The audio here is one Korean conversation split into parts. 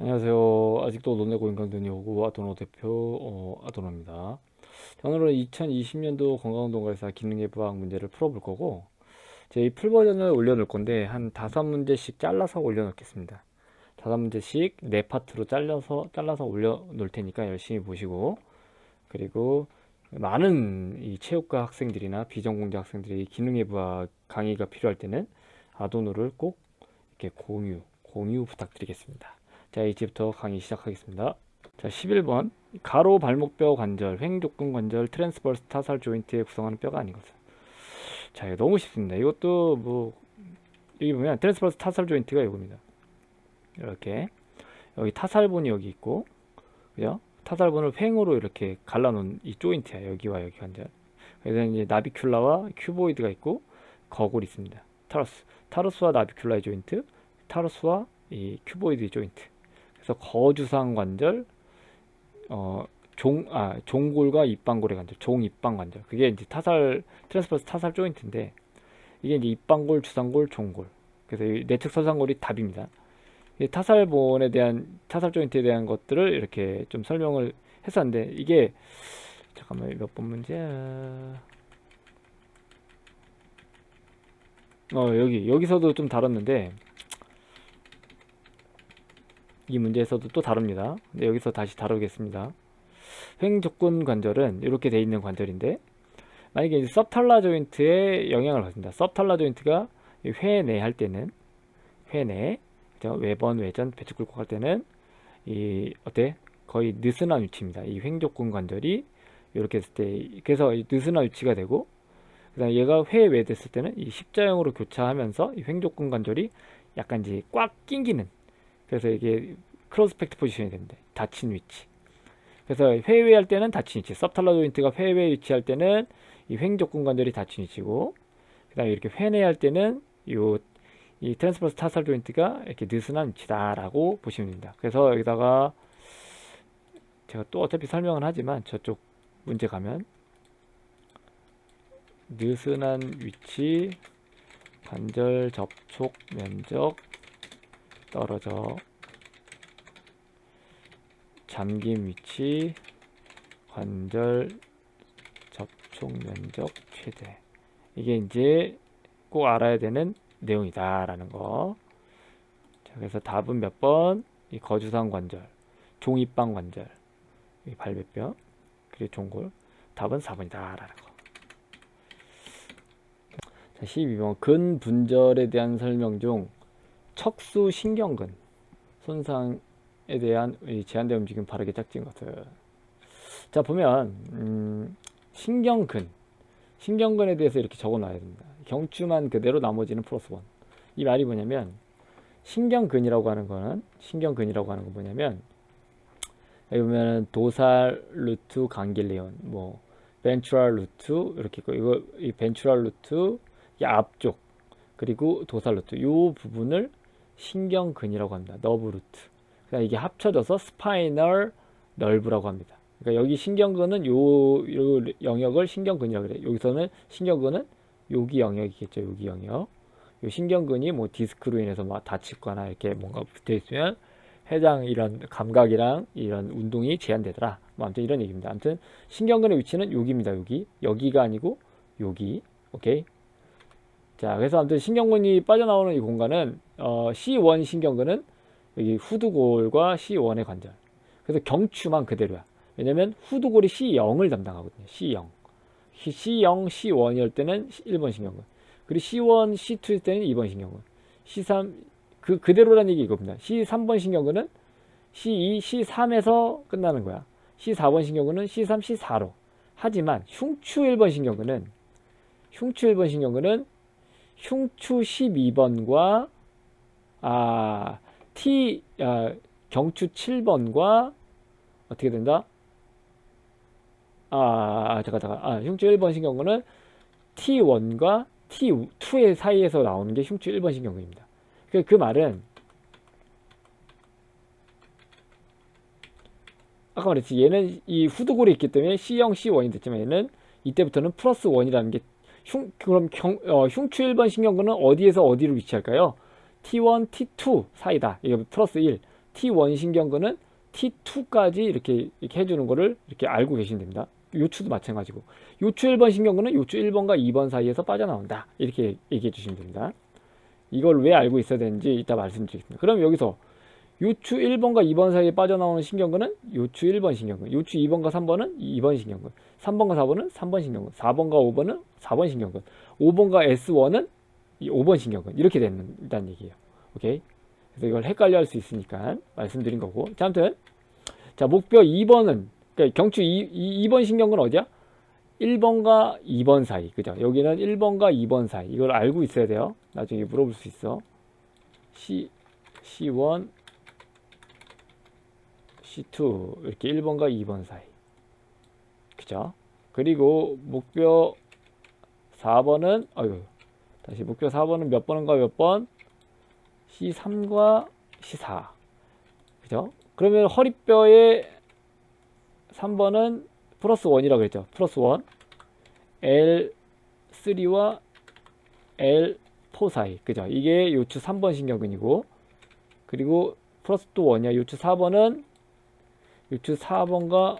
안녕하세요. 아직도 논내고 인강전이 오고 아도노 대표 어, 아도노입니다. 자, 오늘은 2020년도 건강운동가에서 기능 예부학 문제를 풀어볼 거고 제 이 풀 버전을 올려놓을 건데 한 다섯 문제씩 잘라서 올려놓겠습니다. 다섯 문제씩 네 파트로 잘라서 잘라서 올려놓을 테니까 열심히 보시고 그리고 많은 이 체육과 학생들이나 비전공자 학생들이 기능 예부학 강의가 필요할 때는 아도노를 꼭 이렇게 공유 공유 부탁드리겠습니다. 자, 이제부터 강의 시작하겠습니다. 자, 11번. 가로 발목뼈 관절, 횡족근 관절, 트랜스버스 타살 조인트에 구성하는 뼈가 아닌 것은. 자, 너무 쉽습니다. 이것도 뭐 여기 보면 트랜스버스 타살 조인트가 이겁니다. 이렇게 여기 타살본이 여기 있고, 그죠? 타살본을 횡으로 이렇게 갈라놓은 이 조인트야. 여기와 여기 관절. 그래서 이제 나비큘라와 큐보이드가 있고 거골이 있습니다. 타러스, 타러스와 나비큘라의 조인트, 타러스와 이 큐보이드 조인트. 그래서 거주상 관절, 어, 종, 아, 종골과 입방골의 관절, 종입방 관절. 그게 이제 타살, 트랜스퍼스 타살 조인트인데, 이게 이제 입방골, 주상골, 종골. 그래서 이 내측 서상골이 답입니다. 이 타살본에 대한, 타살 조인트에 대한 것들을 이렇게 좀 설명을 했었는데, 이게, 잠깐만, 몇 번 문제야. 어, 여기, 여기서도 좀 다뤘는데, 이 문제에서도 또 다릅니다. 근데 여기서 다시 다루겠습니다. 횡족근 관절은 이렇게 돼 있는 관절인데 만약에 섭탈라 조인트에 영향을 받습니다. 섭탈라 조인트가 회내 할 때는 회내 그죠? 외번 외전 배축 굴곡 할 때는 이 어때 거의 느슨한 위치입니다. 이 횡족근 관절이 이렇게 했을 때 그래서 이 느슨한 위치가 되고 그다음 얘가 회외 됐을 때는 이 십자형으로 교차하면서 이 횡족근 관절이 약간 이제 꽉 낑기는 그래서 이게 크로스펙트 포지션이 됩니다. 닫힌 위치. 그래서 회외할 때는 닫힌 위치. 섭탈라 조인트가 회외 위치할 때는 이 횡족근 관절이 닫힌 위치고, 그 다음에 이렇게 회내할 때는 요 이 트랜스퍼스 타살 조인트가 이렇게 느슨한 위치다라고 보시면 됩니다. 그래서 여기다가 제가 또 어차피 설명은 하지만 저쪽 문제 가면 느슨한 위치 관절 접촉 면적 떨어져 잠김 위치 관절 접촉 면적 최대 이게 이제 꼭 알아야 되는 내용이다라는 거. 자, 그래서 답은 몇 번? 이 거주상 관절, 종입방 관절, 이 발배뼈, 그리고 종골. 답은 4번이다라는 거. 자, 12번 근분절에 대한 설명 중 척수 신경근 손상에 대한 이 제한된 움직임 바르게 짝진 것은 자 보면 음, 신경근 신경근에 대해서 이렇게 적어 놔야 됩니다. 경추만 그대로 나머지는 플러스 원. 이 말이 뭐냐면 신경근이라고 하는 거는 신경근이라고 하는 건 뭐냐면 여기 보면은 도살 루트 강길리온 뭐 벤츄럴 루트 이렇게 있고 이거 이 벤츄럴 루트 이 앞쪽 그리고 도살 루트 요 부분을 신경근이라고 합니다. 너브 루트. 그러니까 이게 합쳐져서 스파이널 널브라고 합니다. 그러니까 여기 신경근은 요, 요 영역을 신경근이라고 그래요. 여기서는 신경근은 여기 영역이겠죠. 여기 영역. 요 신경근이 뭐 디스크로 인해서 막 다치거나 이렇게 뭔가 붙어 있으면 해당 이런 감각이랑 이런 운동이 제한되더라. 뭐 아무튼 이런 얘기입니다. 아무튼 신경근의 위치는 여기입니다. 여기. 여기가 아니고 여기. 오케이. 자, 그래서 아무튼 신경근이 빠져나오는 이 공간은 어, C1 신경근은 여기 후두골과 C1의 관절. 그래서 경추만 그대로야. 왜냐면 후두골이 C0을 담당하거든요. C0. C0, C1이럴 때는 1번 신경근. 그리고 C1, C2일 때는 2번 신경근. C3 그 그대로란 얘기 이겁니다. C3번 신경근은 C2, C3에서 끝나는 거야. C4번 신경근은 C3, C4로. 하지만 흉추 1번 신경근은 흉추 1번 신경근은 흉추 12번과 아 T 아, 경추 7번과 어떻게 된다? 아, 아 잠깐 잠깐 아 흉추 1번 신경근은 T1과 T2의 사이에서 나오는 게 흉추 1번 신경근입니다. 그, 그 말은 아까 말했지 얘는 이 후두골이 있기 때문에 C0, C1이 됐지만 얘는 이때부터는 플러스 1이라는 게 흉, 그럼 경, 어, 흉추 1번 신경근은 어디에서 어디로 위치할까요? T1, T2 사이다. 이거 플러스 1. T1 신경근은 T2까지 이렇게, 이렇게 해주는 거를 이렇게 알고 계시면 됩니다. 요추도 마찬가지고 요추 1번 신경근은 요추 1번과 2번 사이에서 빠져나온다. 이렇게 얘기해 주시면 됩니다. 이걸 왜 알고 있어야 되는지 이따 말씀드리겠습니다. 그럼 여기서 요추 1번과 2번 사이에 빠져나오는 신경근은 요추 1번 신경근, 요추 2번과 3번은 2번 신경근, 3번과 4번은 3번 신경근, 4번과 5번은 4번 신경근, 5번과 S1은 5번 신경근 이렇게 된다는 얘기예요. 오케이? 그래서 이걸 헷갈려 할 수 있으니까 말씀드린 거고. 자, 아무튼 자, 목표 2번은 그러니까 경추 2, 2번 신경근 어디야? 1번과 2번 사이. 그죠? 여기는 1번과 2번 사이. 이걸 알고 있어야 돼요. 나중에 물어볼 수 있어. C C1 C2 이렇게 1번과 2번 사이. 그죠? 그리고 목표 4번은 어유 다시 목표 4번은 몇 번인가 몇 번? C3과 C4. 그죠? 그러면 허리뼈의 3번은 플러스 1이라고 했죠. 플러스 1. L3와 L4 사이. 그죠? 이게 요추 3번 신경근이고 그리고 플러스 또 1이야. 요추 4번은 요추 4번과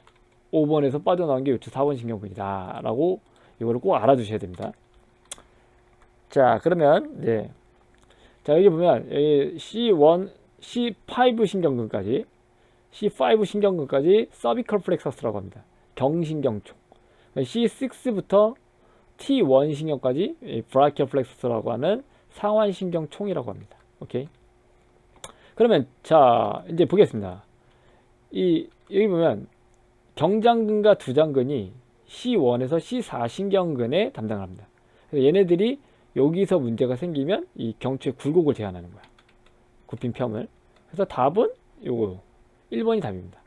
5번에서 빠져나온 게 요추 4번 신경근이다. 라고 이거를 꼭 알아두셔야 됩니다. 자, 그러면 네. 자, 여기 보면 여기 C1, C5 신경근까지 C5 신경근까지 서비컬 플렉서스라고 합니다. 경신경총. C6부터 T1 신경까지 브라키얼 플렉서스라고 하는 상완 신경총이라고 합니다. 오케이. 그러면 자, 이제 보겠습니다. 이 여기 보면 경장근과 두장근이 C1에서 C4 신경근에 담당을 합니다. 그래서 얘네들이 여기서 문제가 생기면 이 경추의 굴곡을 제한하는 거야. 굽힌 펴을. 그래서 답은 요거 1번이 답입니다.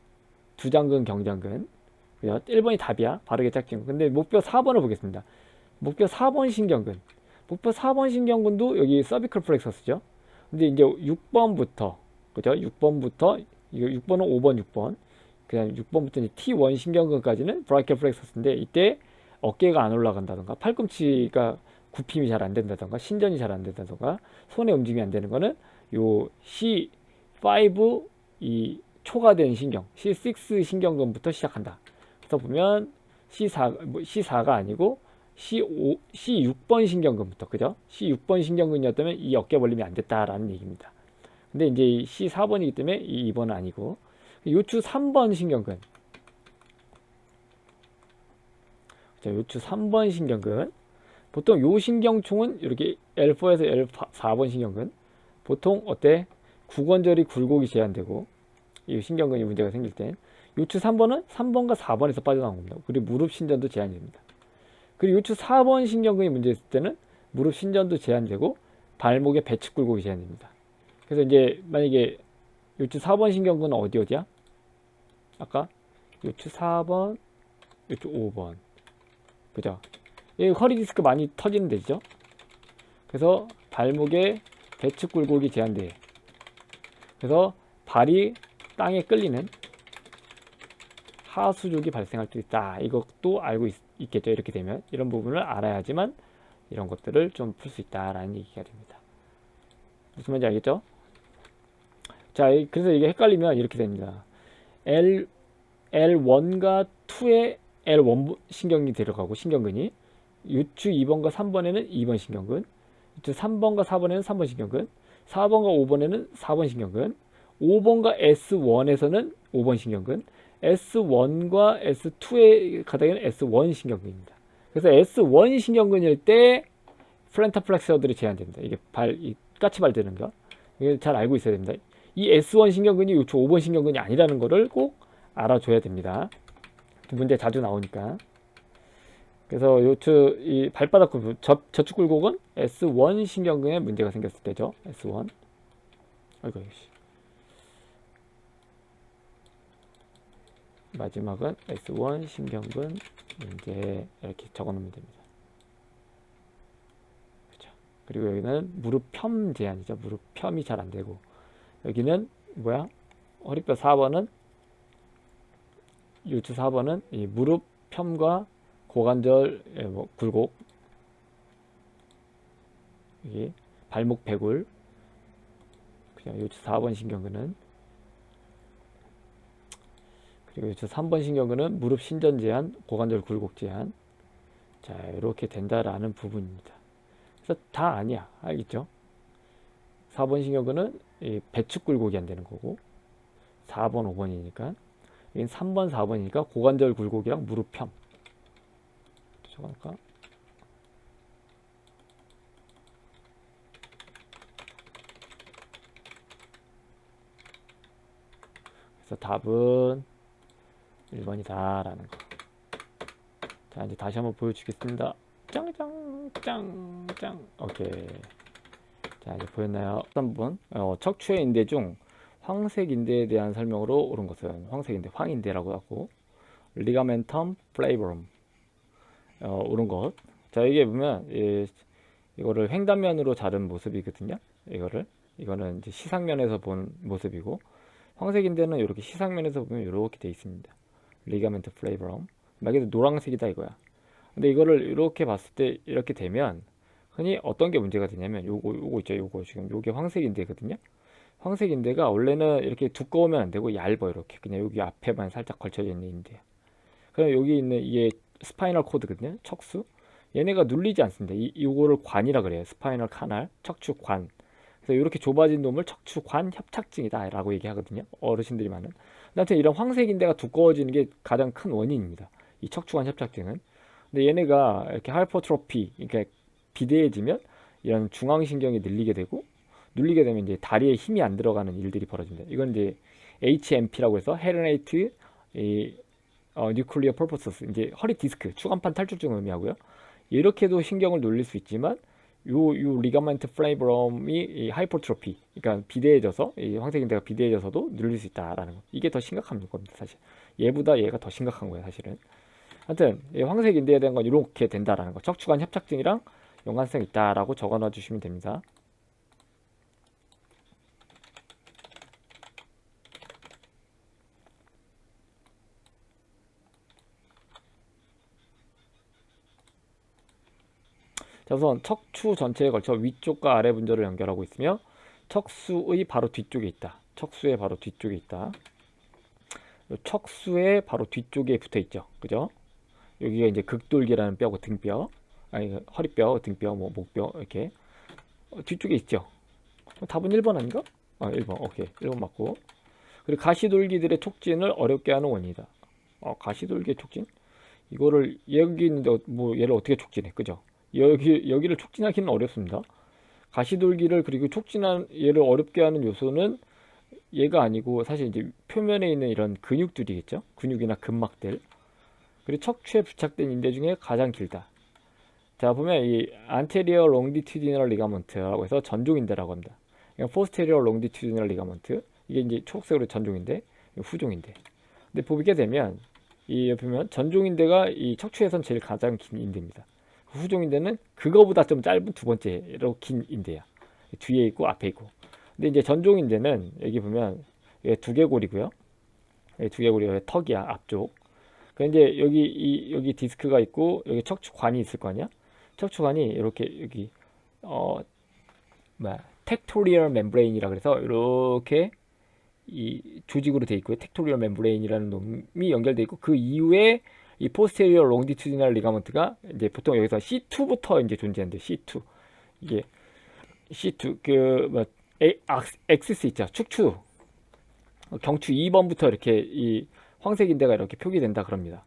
두장근 경장근. 그죠? 1번이 답이야. 바르게 짝진 근데 목표 4번을 보겠습니다. 목표 4번 신경근. 목표 4번 신경근도 여기 서비컬 플렉서스죠. 근데 이제 6번부터 그죠? 6번부터 이거 6번은 5번 6번. 그다음 6번부터 T1 신경근까지는 브라이컬 플렉서스인데 이때 어깨가 안 올라간다던가 팔꿈치가 굽힘이 잘 안 된다던가 신전이 잘 안 된다던가 손의 움직임이 안 되는 거는 요 C5 이 초과된 신경 C6 신경근부터 시작한다. 그래서 보면 C4 뭐 C4가 아니고 C5 C6번 신경근부터 그죠? C6번 신경근이었다면 이 어깨 벌림이 안 됐다라는 얘기입니다. 근데 이제 C4번이기 때문에 이 2번은 아니고 요추 3번 신경근 자, 요추 3번 신경근 보통 요 신경총은 이렇게 L4에서 L4번 신경근 보통 어때? 구관절이 굴곡이 제한되고 이 신경근이 문제가 생길 때 요추 3번은 3번과 4번에서 빠져나온 겁니다. 그리고 무릎 신전도 제한이 됩니다. 그리고 요추 4번 신경근이 문제 있을 때는 무릎 신전도 제한되고 발목의 배측 굴곡이 제한됩니다. 그래서 이제 만약에 요추 4번 신경근은 어디 어디야? 아까 요추 4번, 요추 5번. 그죠? 이 허리 디스크 많이 터지는 데죠. 그래서 발목에 배측 굴곡이 제한돼. 그래서 발이 땅에 끌리는 하수족이 발생할 수 있다. 이것도 알고 있, 겠죠 이렇게 되면 이런 부분을 알아야지만 이런 것들을 좀 풀 수 있다라는 얘기가 됩니다. 무슨 말인지 알겠죠? 자, 그래서 이게 헷갈리면 이렇게 됩니다. L L1과 2에 L1 신경이 들어가고 신경근이 유추 2번과 3번에는 2번 신경근, 유추 3번과 4번에는 3번 신경근, 4번과 5번에는 4번 신경근, 5번과 S1에서는 5번 신경근, S1과 S2의 가닥에는 S1 신경근입니다. 그래서 S1 신경근일 때 플랜타 플렉서들이 제한됩니다. 이게 발, 이 까치발 되는 거. 이게 잘 알고 있어야 됩니다. 이 S1 신경근이 요추 5번 신경근이 아니라는 것을 꼭 알아줘야 됩니다. 문제 자주 나오니까. 그래서 요트 이 발바닥 굴곡, 저, 저축 굴곡은 S1 신경근에 문제가 생겼을 때죠. S1. 아이고, 마지막은 S1 신경근 문제 이렇게 적어 놓으면 됩니다. 그렇죠. 그리고 여기는 무릎 편 제한이죠. 무릎 펴이 잘 안 되고 여기는 뭐야? 허리뼈 4번은 요트 4번은 이 무릎 펴과 고관절 예, 뭐 굴곡 발목 배굴 그냥 요추 4번 신경근은 그리고 저 3번 신경근은 무릎 신전 제한, 고관절 굴곡 제한. 자, 이렇게 된다라는 부분입니다. 그래서 다 아니야. 알겠죠? 4번 신경근은 이 배축 굴곡이 안 되는 거고 4번, 5번이니까 여긴 3번, 4번이니까 고관절 굴곡이랑 무릎 편. 적어놓을까? 그래서 답은 1번이다라는 거. 자, 이제 다시 한번 보여주겠습니다. 짱짱 짱 짱. 오케이. 자, 이제 보였나요? 3번. 어, 척추의 인대 중 황색 인대에 대한 설명으로 옳은 것은 황색 인대, 황 인대라고 하고 리가멘텀 플레이브럼. 어, 옳은 것. 자, 이게 보면 이, 이거를 횡단면으로 자른 모습이거든요. 이거를 이거는 이제 시상면에서 본 모습이고 황색인데는 이렇게 시상면에서 보면 이렇게 돼 있습니다. 리가멘트 플레이브럼. 말 그대로 노란색이다 이거야. 근데 이거를 이렇게 봤을 때 이렇게 되면 흔히 어떤 게 문제가 되냐면 요거 요거 있죠. 요거 지금 요게 황색인대거든요. 황색인대가 원래는 이렇게 두꺼우면 안 되고 얇아 이렇게 그냥 여기 앞에만 살짝 걸쳐져 있는 인대야. 그럼 여기 있는 이게 스파이널 코드거든요. 척수. 얘네가 눌리지 않습니다. 이 요거를 관이라 그래요. 스파이널 카날, 척추관. 그래서 이렇게 좁아진 놈을 척추관 협착증이다라고 얘기하거든요. 어르신들이 많은. 아무튼 이런 황색인대가 두꺼워지는 게 가장 큰 원인입니다. 이 척추관 협착증은. 근데 얘네가 이렇게 하이퍼트로피, 그러니까 비대해지면 이런 중앙신경이 늘리게 되고 눌리게 되면 이제 다리에 힘이 안 들어가는 일들이 벌어집니다. 이건 이제 HMP라고 해서 헤르네이트 이 어, 뉴클리어 퍼포서스 이제 허리 디스크 추간판 탈출증을 의미하고요. 이렇게도 신경을 눌릴 수 있지만 요, 요 리가멘트 플레이브럼이 이 하이퍼트로피, 그러니까 비대해져서 이 황색인대가 비대해져서도 눌릴 수 있다라는 거. 이게 더 심각한 겁니다, 사실. 얘보다 얘가 더 심각한 거예요, 사실은. 하여튼 이 황색인대에 대한 건 이렇게 된다라는 거. 척추관 협착증이랑 연관성 있다라고 적어놔 주시면 됩니다. 자, 우선 척추 전체에 걸쳐 위쪽과 아래 분절을 연결하고 있으며 척수의 바로 뒤쪽에 있다. 척수의 바로 뒤쪽에 있다. 요 척수의 바로 뒤쪽에 붙어 있죠. 그죠? 여기가 이제 극돌기라는 뼈고 등뼈, 아니 허리뼈, 등뼈, 뭐 목뼈 이렇게 어, 뒤쪽에 있죠. 답은 1번 아닌가? 아, 1번. 오케이. 1번 맞고. 그리고 가시돌기들의 촉진을 어렵게 하는 원인이다. 어, 가시돌기의 촉진? 이거를 여기 있는데 뭐 얘를 어떻게 촉진해? 그죠? 여기 여기를 촉진하기는 어렵습니다. 가시돌기를 그리고 촉진한 얘를 어렵게 하는 요소는 얘가 아니고 사실 이제 표면에 있는 이런 근육들이겠죠. 근육이나 근막들. 그리고 척추에 부착된 인대 중에 가장 길다. 자 보면 이 anterior longitudinal ligament라고 해서 전종인대라고 합니다. posterior longitudinal ligament 이게 이제 초록색으로 전종인대, 후종인대. 근데 보게 되면 이 보면 전종인대가 이 척추에선 제일 가장 긴 인대입니다. 후종인대는 그거보다 좀 짧은 두 번째로 긴 인대야. 뒤에 있고 앞에 있고. 근데 이제 전종인대는 여기 보면 두개골이고요. 두개골이 턱이야 앞쪽. 그 이제 여기 이 여기 디스크가 있고 여기 척추관이 있을 거 아니야? 척추관이 이렇게 여기 어 뭐야 텍토리얼 멤브레인이라 그래서 이렇게 이 조직으로 돼 있고요. 텍토리얼 멤브레인이라는 놈이 연결돼 있고 그 이후에 이 포스테리어 롱디튜디널 리가먼트가 이제 보통 여기서 C2부터 이제 존재하는데 C2 이게 C2 그뭐 엑시스 있죠 축추 경추 2번부터 이렇게 이 황색인대가 이렇게 표기된다 그럽니다.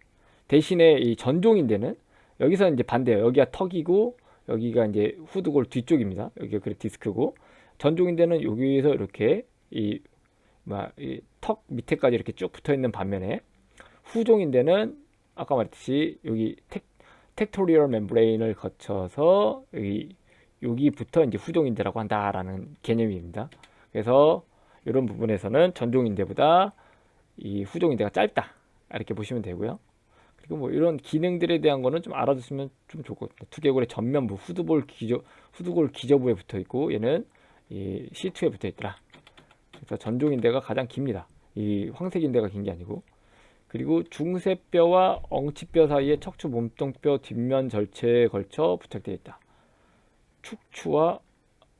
대신에 이 전종인대는 여기서 이제 반대예요. 여기가 턱이고 여기가 이제 후두골 뒤쪽입니다. 여기가 그래 디스크고 전종인대는 여기서 이렇게 이막이턱 밑에까지 이렇게 쭉 붙어 있는 반면에 후종인대는 아까 말했듯이 여기 텍, 텍토리얼 멤브레인을 거쳐서 여기 여기부터 이제 후종인대라고 한다라는 개념입니다. 그래서 이런 부분에서는 전종인대보다 이 후종인대가 짧다 이렇게 보시면 되고요. 그리고 뭐 이런 기능들에 대한 거는 좀 알아두시면 좀 좋거든요. 두개골의 전면부 후두골 기저 후두골 기저부에 붙어 있고 얘는 이 C2에 붙어 있더라. 그래서 전종인대가 가장 깁니다. 이 황색인대가 긴 게 아니고 그리고 중세뼈와 엉치뼈 사이에 척추 몸통뼈 뒷면 절체에 걸쳐 부착되어 있다. 축추와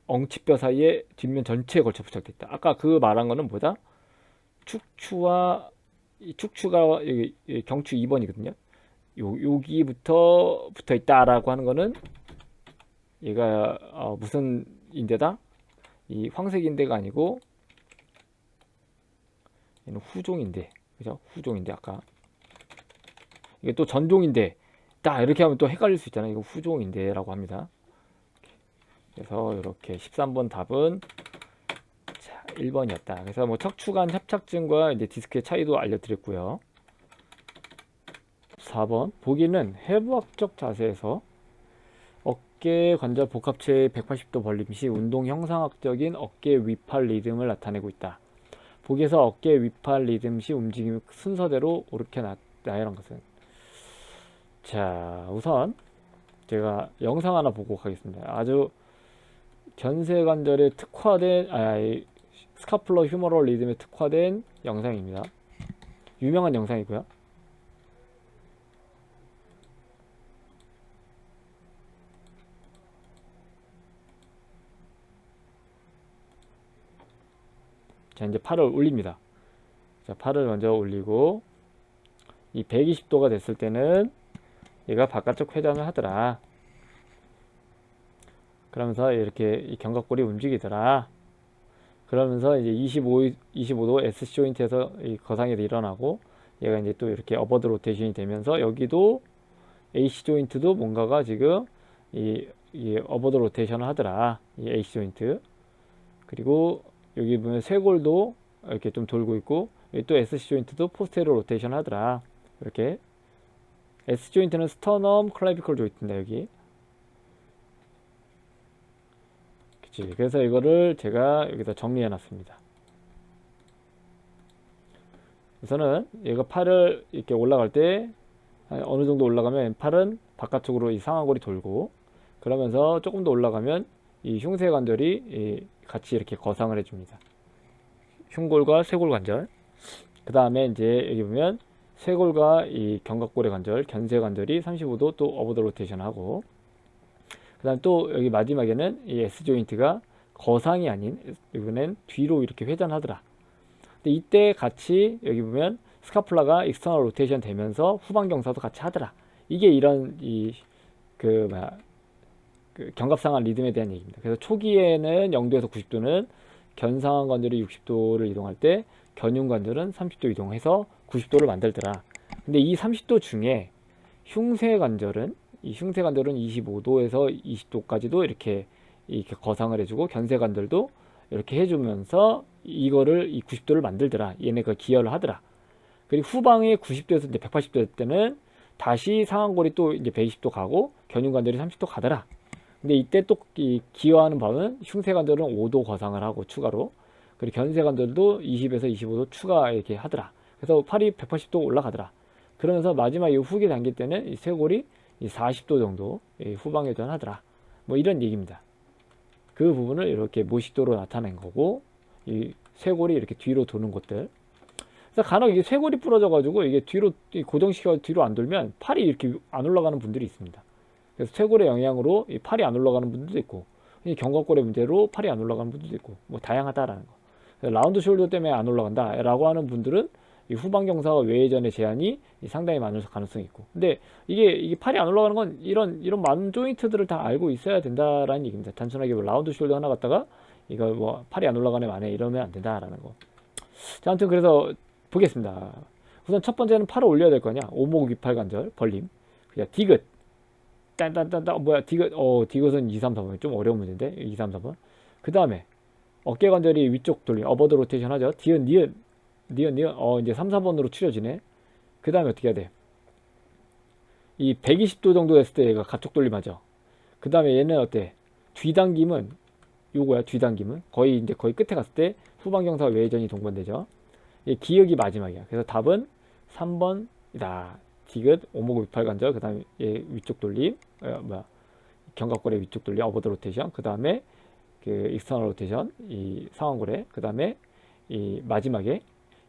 엉치뼈 사이에 뒷면 전체에 걸쳐 부착되어 있다. 아까 그 말한 거는 뭐다? 축추와 이 축추가 여기, 경추 2번이거든요. 요 여기부터 붙어 있다라고 하는 거는 얘가 어, 무슨 인대다? 이 황색 인대가 아니고 얘는 후종 인대. 그죠? 후종인대 아까 이게 또 전종인대. 딱 이렇게 하면 또 헷갈릴 수 있잖아요. 이거 후종인대라고 합니다. 그래서 이렇게 13번 답은 자, 1번이었다. 그래서 뭐 척추관 협착증과 이제 디스크의 차이도 알려드렸고요. 4번 보기는 해부학적 자세에서 어깨 관절 복합체 180도 벌림 시 운동 형상학적인 어깨 위팔 리듬을 나타내고 있다. 보기에서 어깨 위팔 리듬 시 움직임이 순서대로 나, 나열한 것은 자 우선 제가 영상 하나 보고 가겠습니다. 아주 견쇄관절에 특화된 아, 이 스카플러 휴머럴 리듬에 특화된 영상입니다. 유명한 영상이고요. 자 이제 팔을 올립니다. 자 팔을 먼저 올리고 이 120도가 됐을 때는 얘가 바깥쪽 회전을 하더라. 그러면서 이렇게 이 견갑골이 움직이더라. 그러면서 이제 25, 25도 S 조인트에서 이 거상에서 일어나고 얘가 이제 또 이렇게 어버드 로테이션이 되면서 여기도 AC 조인트도 뭔가가 지금 이, 이 어버드 로테이션을 하더라. 이 AC 조인트. 그리고 여기 보면 쇄골도 이렇게 좀 돌고 있고 또 SC 조인트도 포스테로 로테이션 하더라. 이렇게. S 조인트는 스터넘 클라비컬 조인트인데 여기. 그치. 그래서 이거를 제가 여기다 정리해 놨습니다. 우선은 얘가 팔을 이렇게 올라갈 때 어느 정도 올라가면 팔은 바깥쪽으로 이 상하골이 돌고 그러면서 조금 더 올라가면 이 흉쇄 관절이 같이 이렇게 거상을 해줍니다 흉골과 쇄골 관절 그 다음에 이제 여기 보면 쇄골과 이 견갑골의 관절, 견쇄 관절이 35도 또 어버더 로테이션 하고 그 다음 또 여기 마지막에는 이 S 조인트가 거상이 아닌 이번엔 뒤로 이렇게 회전하더라. 근데 이때 같이 여기 보면 스카플라가 익스터널 로테이션 되면서 후방 경사도 같이 하더라. 이게 이런 이 그 뭐야 그 견갑상한 리듬에 대한 얘기입니다. 그래서 초기에는 0도에서 90도는 견상한 관절이 60도를 이동할 때 견흉 관절은 30도 이동해서 90도를 만들더라. 근데 이 30도 중에 흉쇄 관절은 이 흉쇄 관절은 25도에서 20도까지도 이렇게 이렇게 거상을 해주고 견쇄 관절도 이렇게 해주면서 이거를 이 90도를 만들더라. 얘네가 기여를 하더라. 그리고 후방에 90도에서 이제 180도 될 때는 다시 상완골이 또 이제 120도 가고 견흉 관절이 30도 가더라. 근데 이때 또이 기여하는 바는 흉쇄 관절은 5도 거상을 하고 추가로 그리고 견쇄 관절도 20에서 25도 추가 이렇게 하더라. 그래서 팔이 180도 올라가더라. 그러면서 마지막 이 후기 단계 때는 이 쇄골이 이 40도 정도 후방에 전하더라. 뭐 이런 얘기입니다. 그 부분을 이렇게 모식도로 나타낸 거고 이 쇄골이 이렇게 뒤로 도는 것들. 그래서 간혹 이게 쇄골이 부러져 가지고 이게 뒤로 고정시켜 뒤로 안 돌면 팔이 이렇게 안 올라가는 분들이 있습니다. 그래서 쇄골의 영향으로 이 팔이 안 올라가는 분들도 있고 견갑골의 문제로 팔이 안 올라가는 분들도 있고 뭐 다양하다라는 거. 라운드 숄더 때문에 안 올라간다라고 하는 분들은 이 후방 경사와 외회전의 제한이 상당히 많을 가능성이 있고. 근데 이게 이게 팔이 안 올라가는 건 이런 이런 많은 조인트들을 다 알고 있어야 된다라는 얘기입니다. 단순하게 뭐 라운드 숄더 하나 갖다가 이거 뭐 팔이 안 올라가네 만에 이러면 안 된다라는 거. 자, 아무튼 그래서 보겠습니다. 우선 첫 번째는 팔을 올려야 될 거냐? 오목 위팔 관절 벌림. 그냥 디귿. 딴딴딴딴 뭐야 디귿 어 디귿은 2, 3, 4번 좀 어려운 문제인데 2, 3, 4번. 그 다음에 어깨 관절이 위쪽 돌림 어버드 로테이션 하죠. 디귿 니은 니은 니은 어 이제 3, 4번으로 추려지네. 그 다음에 어떻게 해야 돼? 이 120도 정도 됐을 때 얘가 가쪽 돌림하죠. 그 다음에 얘는 어때? 뒤당김은 요거야 뒤당김은 거의 이제 거의 끝에 갔을 때 후방 경사 외전이 동반되죠. 이 기억이 마지막이야. 그래서 답은 3번이다. 디귿 오목 위팔 관절 그 다음에 얘 위쪽 돌림 어, 뭐야 견갑골의 위쪽 돌림 어버드 로테이션 그 다음에 그 익스터널 로테이션 이 상완골에 그 다음에 이 마지막에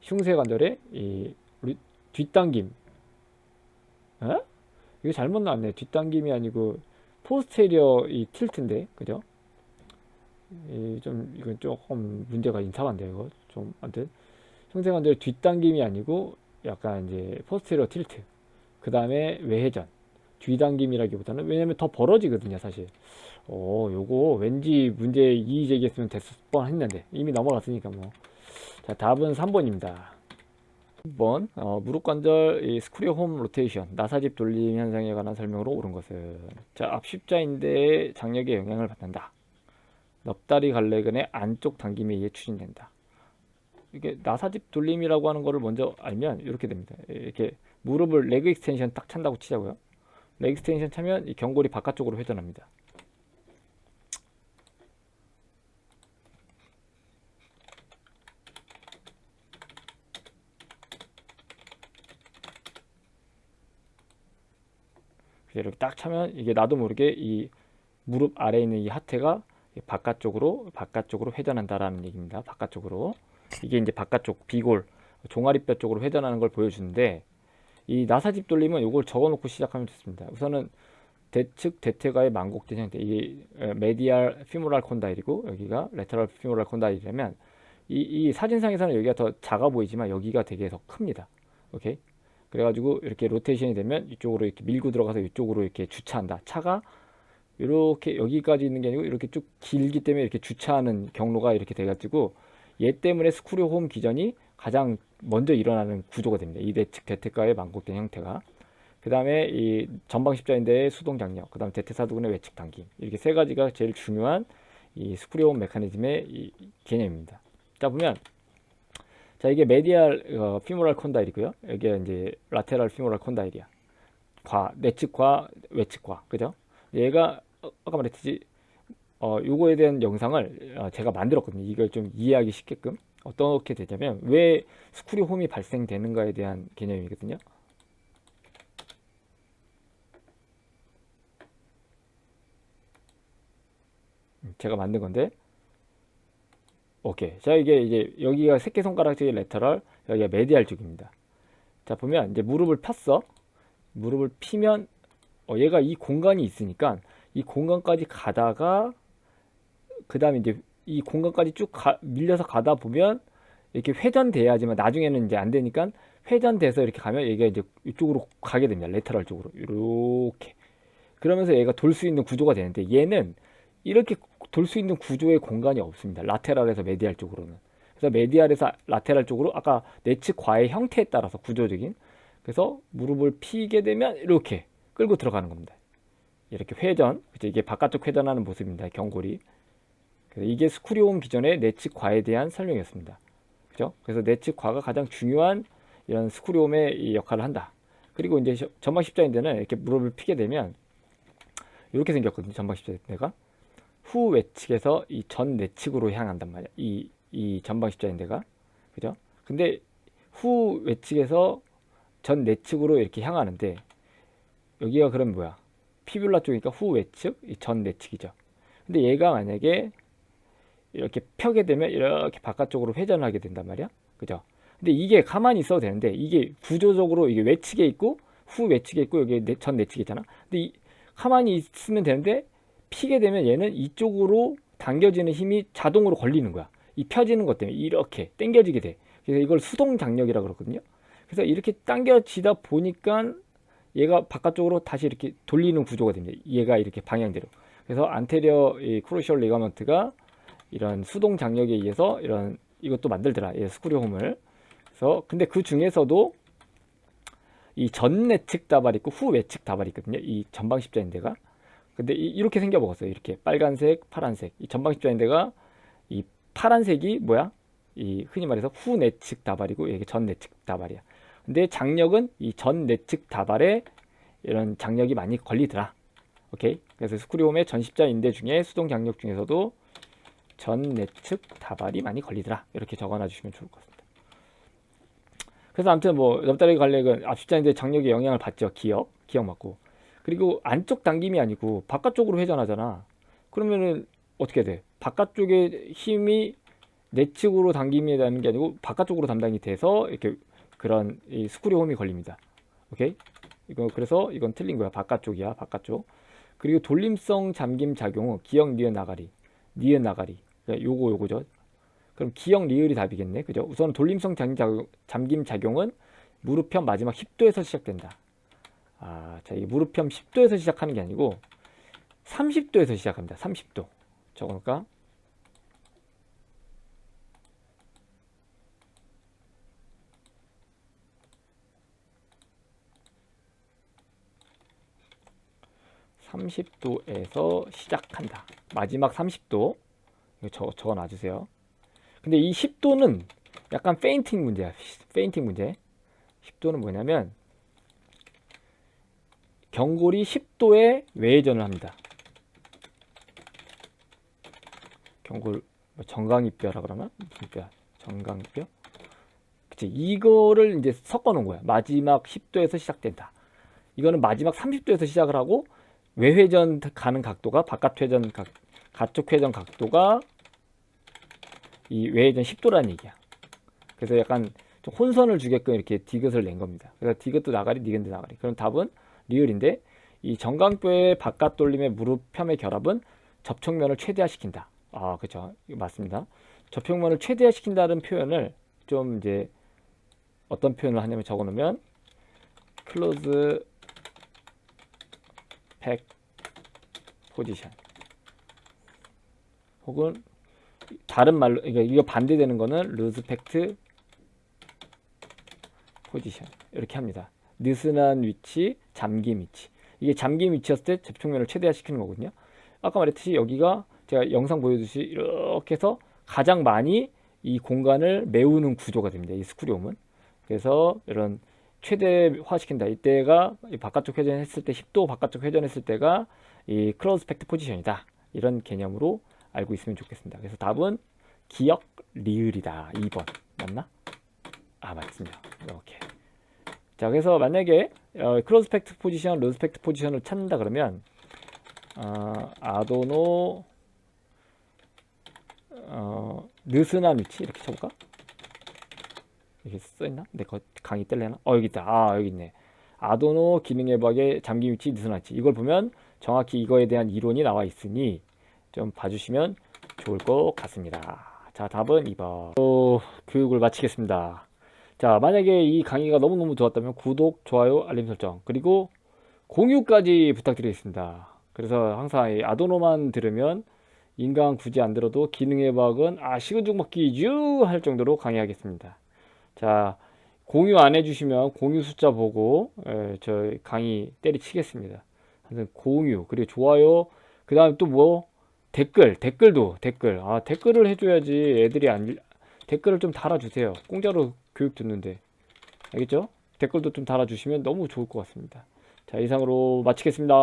흉쇄 관절의 이 뒷당김 어? 이거 잘못 나왔네 뒷당김이 아니고 포스테리어 이 틸트인데 그죠? 이 좀 이건 조금 문제가 인상한데 이거 좀 아무튼 흉쇄 관절 뒷당김이 아니고 약간 이제 포스테리어 틸트 그 다음에 외회전 뒤당김이라기보다는 왜냐면 더 벌어지거든요 사실. 어 요거 왠지 문제 2 제기했으면 됐을 뻔 했는데 이미 넘어갔으니까 뭐자 답은 3번입니다. 3번 어, 무릎 관절 이 스크류 홈 로테이션 나사집 돌림 현상에 관한 설명으로 옳은 것은. 자 앞십자인대의 장력에 영향을 받는다. 넙다리 갈래근의 안쪽 당김에 의해 추진된다. 이게 나사집 돌림이라고 하는 거를 먼저 알면 이렇게 됩니다. 이렇게 무릎을 레그 익스텐션 딱 찬다고 치자고요. 레그 익스텐션 차면 이 경골이 바깥쪽으로 회전합니다. 이렇게 딱 차면 이게 나도 모르게 이 무릎 아래에 있는 이 하태가 바깥쪽으로 바깥쪽으로 회전한다라는 얘기입니다. 바깥쪽으로. 이게 이제 바깥쪽 비골 종아리뼈 쪽으로 회전하는 걸 보여주는데 이 나사집 돌림은 이걸 적어놓고 시작하면 좋습니다. 우선은 대측 대퇴가의 만곡된 형태 이게 메디알 피모랄 콘다일이고 여기가 레터럴 피모랄 콘다일이라면 이, 이 사진상에서는 여기가 더 작아 보이지만 여기가 되게 더 큽니다. 오케이 그래가지고 이렇게 로테이션이 되면 이쪽으로 이렇게 밀고 들어가서 이쪽으로 이렇게 주차한다. 차가 이렇게 여기까지 있는 게 아니고 이렇게 쭉 길기 때문에 이렇게 주차하는 경로가 이렇게 돼가지고 얘 때문에 스크류 홈 기전이 가장 먼저 일어나는 구조가 됩니다. 이 대측 대퇴가의 만곡된 형태가. 그 다음에 이 전방 십자인대의 수동 장력, 그 다음 대퇴사두근의 외측 당김 이렇게 세 가지가 제일 중요한 이홈 메커니즘의 이 개념입니다. 자 보면 자 이게 메디알 어, 피모랄 콘다일이고요. 여기가 이제 라테랄 피모랄 콘다일이야. 과 내측과 외측과 그죠? 얘가 어, 아까 말했듯이 어 요거에 대한 영상을 어, 제가 만들었거든요. 이걸 좀 이해하기 쉽게끔 어떻게 되냐면 왜 스크류 홈이 발생되는가에 대한 개념이거든요. 음, 제가 만든 건데 오케이. 자, 이게 이제 여기가 새끼손가락 쪽이 레터럴, 여기가 메디알 쪽입니다. 자, 보면 이제 무릎을 폈어. 무릎을 피면 어, 얘가 이 공간이 있으니까 이 공간까지 가다가 그 다음에 이제 이 공간까지 쭉 가, 밀려서 가다 보면 이렇게 회전돼야지만 나중에는 이제 안 되니까 회전돼서 이렇게 가면 얘가 이제 이쪽으로 가게 됩니다. 레터럴 쪽으로. 이렇게. 그러면서 얘가 돌 수 있는 구조가 되는데 얘는 이렇게 돌 수 있는 구조의 공간이 없습니다. 라테랄에서 메디알 쪽으로는. 그래서 메디알에서 라테랄 쪽으로 아까 내측 과의 형태에 따라서 구조적인 그래서 무릎을 피게 되면 이렇게 끌고 들어가는 겁니다. 이렇게 회전, 그죠? 이게 바깥쪽 회전하는 모습입니다. 경골이. 이게 스쿠리온 기전의 내측 과에 대한 설명이었습니다. 그죠? 그래서 내측 과가 가장 중요한 이런 스쿠리옴의 역할을 한다. 그리고 이제 전방 십자인대는 이렇게 무릎을 피게 되면 이렇게 생겼거든요. 전방 십자인대가. 후 외측에서 이 전 내측으로 향한단 말이야. 이, 이 전방 십자인대가. 그죠? 근데 후 외측에서 전 내측으로 이렇게 향하는데 여기가 그럼 뭐야? 피뷸라 쪽이니까 후 외측, 이전 내측이죠. 근데 얘가 만약에 이렇게 펴게 되면 이렇게 바깥쪽으로 회전하게 된단 말이야. 그죠? 근데 이게 가만히 있어도 되는데 이게 구조적으로 이게 외측에 있고 후 외측에 있고 여기 전 내측에 있잖아. 근데 이, 가만히 있으면 되는데 피게 되면 얘는 이쪽으로 당겨지는 힘이 자동으로 걸리는 거야. 이 펴지는 것 때문에 이렇게 당겨지게 돼. 그래서 이걸 수동 장력이라고 그러거든요. 그래서 이렇게 당겨지다 보니까 얘가 바깥쪽으로 다시 이렇게 돌리는 구조가 됩니다. 얘가 이렇게 방향대로. 그래서 안테리어 이 크루셜 리가먼트가 이런 수동 장력에 의해서 이런 이것도 만들더라. 예, 스크류 홈을. 그래서 근데 그 중에서도 이 전내측 다발 있고 후 외측 다발 있거든요. 이 전방 십자인대가. 근데 이, 렇게 생겨 먹었어요. 이렇게 빨간색, 파란색. 이 전방 십자인대가 이 파란색이 뭐야? 이 흔히 말해서 후 내측 다발이고 이게 전 내측 다발이야. 근데 장력은 이 전 내측 다발에 이런 장력이 많이 걸리더라. 오케이. 그래서 스크류홈의 전 십자인대 중에 수동 장력 중에서도 전 내측 다발이 많이 걸리더라. 이렇게 적어놔 주시면 좋을 것 같습니다. 그래서 아무튼 뭐 옆다리 갈렉은 앞십자인대 장력에 영향을 받죠. 기억, 기억 맞고. 그리고 안쪽 당김이 아니고 바깥쪽으로 회전하잖아. 그러면은 어떻게 돼? 바깥쪽에 힘이 내측으로 당김이 되는 게 아니고 바깥쪽으로 담당이 돼서 이렇게 그런 이 스크류 홈이 걸립니다. 오케이? 이거 그래서 이건 틀린 거야. 바깥쪽이야. 바깥쪽. 그리고 돌림성 잠김 작용은 기억 니은 나가리. 니은 나가리. 그러니까 요거 요거죠. 그럼 기억 리을이 답이겠네. 그죠? 우선 돌림성 잠김 작용은 무릎편 마지막 10도에서 시작된다. 아, 자, 이 무릎편 10도에서 시작하는 게 아니고 30도에서 시작합니다. 30도. 적어놓을까? (30도에서) 시작한다 마지막 (30도) 이거 적어, 놔주세요 근데 이 (10도는) 약간 페인팅 문제야 페인팅 문제 10도는 뭐냐면 경골이 10도의 외회전을 합니다. 경골 뭐 정강이뼈라 그러나 무슨 뼈? 정강이뼈? 그치 이거를 이제 섞어 놓은 거야. 마지막 10도에서 시작된다. 이거는 마지막 30도에서 시작을 하고 외회전 가는 각도가 바깥 회전 각 가쪽 회전 각도가 이 외회전 10도라는 얘기야. 그래서 약간 좀 혼선을 주게끔 이렇게 디귿을 낸 겁니다. 그래서 디귿도 나가리, 니귿도 나가리. 그럼 답은 리을인데 이 정강뼈의 바깥 돌림의 무릎 펴의 결합은 접촉면을 최대화시킨다. 아, 그렇죠. 맞습니다. 접촉면을 최대화시킨다는 표현을 좀 이제 어떤 표현을 하냐면 적어 놓으면 close back position 혹은 다른 말로 그러니까 이거 반대되는 거는 respect 포지션 이렇게 합니다. 느슨한 위치, 잠김 위치. 이게 잠김 위치였을 때 접촉면을 최대화시키는 거거든요. 아까 말했듯이 여기가 제가 영상 보여주듯이 이렇게 해서 가장 많이 이 공간을 메우는 구조가 됩니다. 이 스크류홈은. 그래서 이런 최대화시킨다. 이때가 이 바깥쪽 회전했을 때 10도 바깥쪽 회전했을 때가 이 크로스 팩트 포지션이다. 이런 개념으로 알고 있으면 좋겠습니다. 그래서 답은 기억 리을이다. 2번. 맞나? 아, 맞습니다. 이렇게. 자, 그래서 만약에 어, 크로스펙트 포지션, 로스펙트 포지션을 찾는다 그러면 어, 아도노 어, 느슨한 위치 이렇게 쳐볼까? 이게 써있나? 내 거 강의 뗄래나? 어 여기 있다. 아 여기 있네. 아도노 기능 예박의 잠김 위치, 느슨한 위치. 이걸 보면 정확히 이거에 대한 이론이 나와 있으니 좀 봐주시면 좋을 것 같습니다. 자, 답은 2번. 또 교육을 마치겠습니다. 자, 만약에 이 강의가 너무너무 좋았다면 구독, 좋아요, 알림 설정, 그리고 공유까지 부탁드리겠습니다. 그래서 항상 이 아도노만 들으면 인강 굳이 안 들어도 기능의 박은 아, 식은죽 먹기 유 할 정도로 강의하겠습니다. 자, 공유 안 해주시면 공유 숫자 보고 에, 저 강의 때리치겠습니다. 하여튼 공유, 그리고 좋아요, 그 다음에 또 뭐 댓글, 댓글도 댓글. 아, 댓글을 해줘야지 애들이 안, 댓글을 좀 달아주세요. 공짜로 교육 듣는데. 알겠죠? 댓글도 좀 달아주시면 너무 좋을 것 같습니다. 자, 이상으로 마치겠습니다.